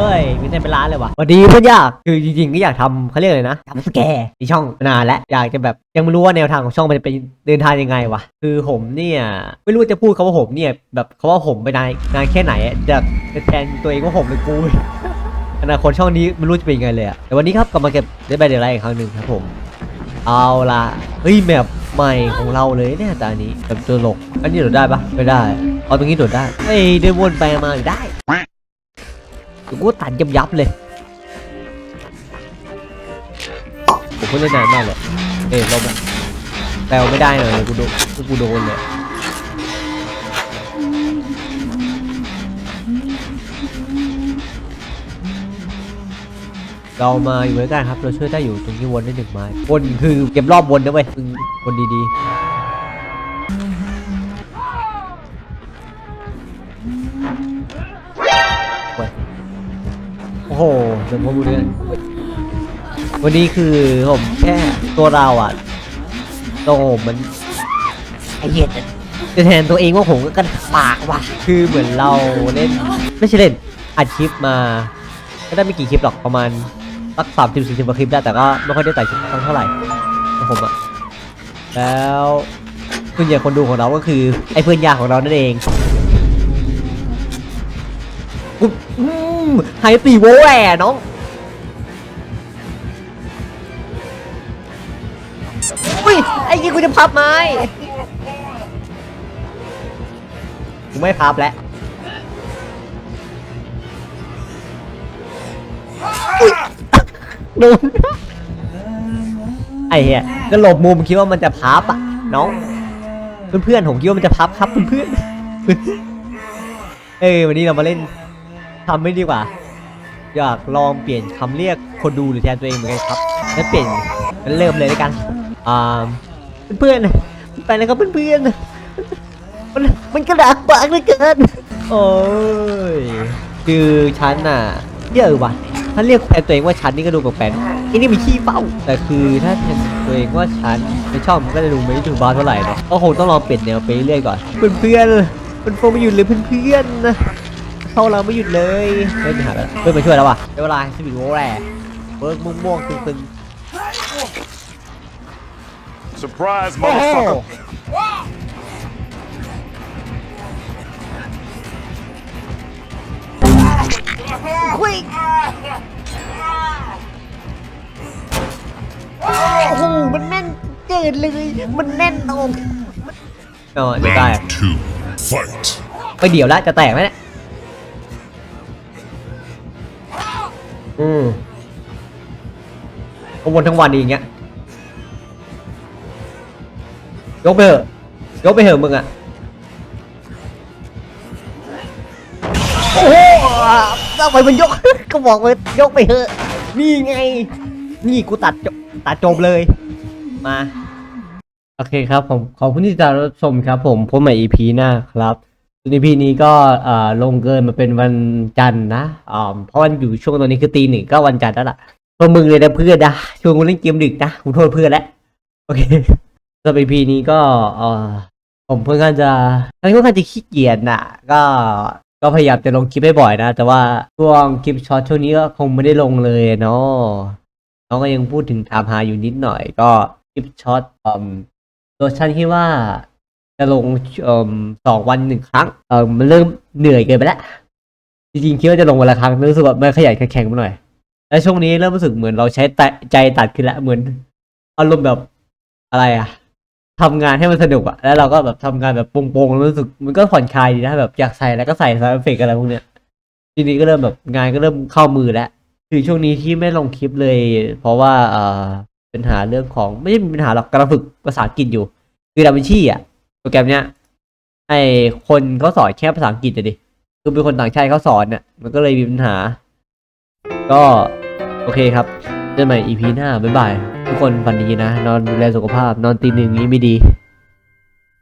เฮ้ยมีเส้นเป็นร้านเลยวะสวัสดีเพื่อนยากคือจริงๆก็อยากทำเขาเรียกอะไรนะทำสแกร์ที่ช่องนานแล้วอยากจะแบบยังไม่รู้ว่าแนวทางของช่องมันจะเป็นเดินทางยังไงวะคือผมเนี่ยไม่รู้จะพูดคำว่าผมเนี่ยแบบคำว่าผมไปนานนานแค่ไหนจะจะแทนตัวเองว่าผมเป็นกูอนาคตช่องนี้ไม่รู้จะเป็นยังไงเลยอะแต่วันนี้ครับกลับมาเก็บได้ใบเดลไลท์อีกครั้งหนึ่งครับผม เอาละเฮ้ยแมปใหม่ของเราเลยเนี่ยตานี้แบบตัวหลกอันนี้โดดได้ปะไม่ได้ เอาตรงนี้โดดได้เฮ้ยเดินวนไปมาได้ กูตัดยับยับเลยผมเพิ่งเล่นนานมากเลยเอ้ยลบอะแปลไม่ได้เลยกูโดนกูโดนเลยเรามาอยู่ด้วยกันครับ เราช่วยได้อยู่ตรงที่วนได้หนึ่งไม้วนคือเก็บรอบวนนะเว้ยวนดีๆ โอ้โหเดี๋ยวผมดูเนี่ยวันนี้คือผมแค่ตัวเราอะตัวผมมันไอเหี้ยจะจะแทนตัวเองว่าผมก็กันปากว่ะ คือเหมือนเราเล่น ไม่ใช่เล่นอัดคลิปมาไม่ได้ไม่กี่คลิปหรอกประมาณสักสามสิบสี่สิบกว่าคลิปได้แต่ก็ไม่ค่อยได้แต่คลิปเท่าไหร่ของผมอะแล้วส่วนใหญ่คนดูของเราก็คือไอ้เพื่อนยาของเรานั่นเอง ไฮตีโวแหวน้องอุ้ยไอ้ยี่กูจะพับไม้กูไม่พับแล้วโดนไอ้เหี้ยก็หลบมุมคิดว่ามันจะพับอะน้องเพื่อนๆผมคิดว่ามันจะพับครับเพื่อนๆเอ้ยวันนี้เรามาเล่นทำไม่ดีกว่า อยากลองเปลี่ยนคำเรียกคนดูหรือแทนตัวเองเหมือนกันครับแล้วเปลี่ยนเริ่มเลยแล้วยกันอ่าเพื่อนๆไปนะครับเพื่อนๆมันมันกระดากปากเหลือเกินโอ้ยคือฉันน่ะเยอะว่ะถ้าเรียกแฟนตัวเองว่าฉันนี่ก็ดูแปลกๆอ้นี่มีขี้เป้า แต่คือถ้าแทนตัวเองว่าฉันในช่องมันก็จะดูไม่ถูบ้าเท่าไหร่เนาะก็คงต้องลองเปลี่ยนแนวไปเรื่อยๆก่อนเพื่อนๆมันโฟมไม่หยุดเลยเพื่อนๆนะ เข้าเราไม่หยุดเลยเฮ้ยไปหาแล้วเพื่อนมาช่วยแล้วว่ะได้เวลาสวิตโวแร่เบิร์กม่วงๆตึงๆ Surprise, โอ้โห motherfucker. คุยโอ้โหมันแน่นเกินเลย มันแน่นตรงอ๋อเดี๋ยวได้ Round two, fight. ไปเดี๋ยวละจะแตกไหมเนี่ย อืมก็วนทั้งวันดีอย่างเงี้ย ยกไปเถอะ ยกไปเถอะมึงอะโอ้โหทำไมมันยก ก็บอกว่ายกไปเถอะ นี่ไง นี่กูตัดจบตัดจบเลย มา โอเคครับผม ขอบคุณที่ติดตามรับชมครับผมพบใหม่ EP หน้าครับ EP นี้ก็เอ่อลงเกินมาเป็นวันจันทร์นะอ่าเพราะวันอยู่ช่วงตอนนี้คือตีหนึ่งก็วันจันทร์แล้วล่ะตัวมึงเลยนะเพื่อนนะชวนกูเล่นเกมดึกนะกูโทษเพื่อนแล้วโอเคสำหรับ EP นี้ก็เอ่อผมค่อนข้างจะตอนนี้ค่อนข้างจะขี้เกียจน่ะก็ก็พยายามจะลงคลิปให้บ่อยนะ แต่ว่าช่วงคลิปช็อตช่วงนี้ก็คงไม่ได้ลงเลยเนาะน้องก็ยังพูดถึงถามหาอยู่นิดหน่อย ก็คลิปช็อตอืมตัวฉันคิดว่า จะลงสองวันหนึ่งครั้งเออมันเริ่มเหนื่อยเกินไปแล้วจริงๆคิดว่าจะลงวันละครั้งรู้สึกว่ามันขยันแข็งๆมาหน่อย แล้วช่วงนี้เริ่มรู้สึกเหมือนเราใช้ใจตัดขึ้นแล้วเหมือนอารมณ์แบบอะไรอะทำงานให้มันสนุกอะแล้วเราก็แบบทำงานแบบโปร่งๆแล้วรู้สึกมันก็ผ่อนคลายดีนะแบบอยากใส่แล้วก็ใส่ซาวด์เฟกอะไรพวกเนี้ยทีนี้ก็เริ่มแบบงานก็เริ่มเข้ามือแล้วคือช่วงนี้ที่ไม่ลงคลิปเลย เพราะว่าเอ่อปัญหาเรื่องของไม่ใช่ปัญหาหรอกกำลังฝึกภาษาอังกฤษอยู่ คือดาวินชีอะ โปรแกรมเนี้ยไอคนเขาสอนแค่ภาษาอังกฤษอะดิคือเป็นคนต่างชาติเขาสอนเนี่ยมันก็เลยมีปัญหา ก็โอเคครับเจอกันใหม่ EP หน้าบ๊ายบายทุกคนฝันดีนะ นอนดูแลสุขภาพ นอนตีหนึ่งนี้ไม่ดี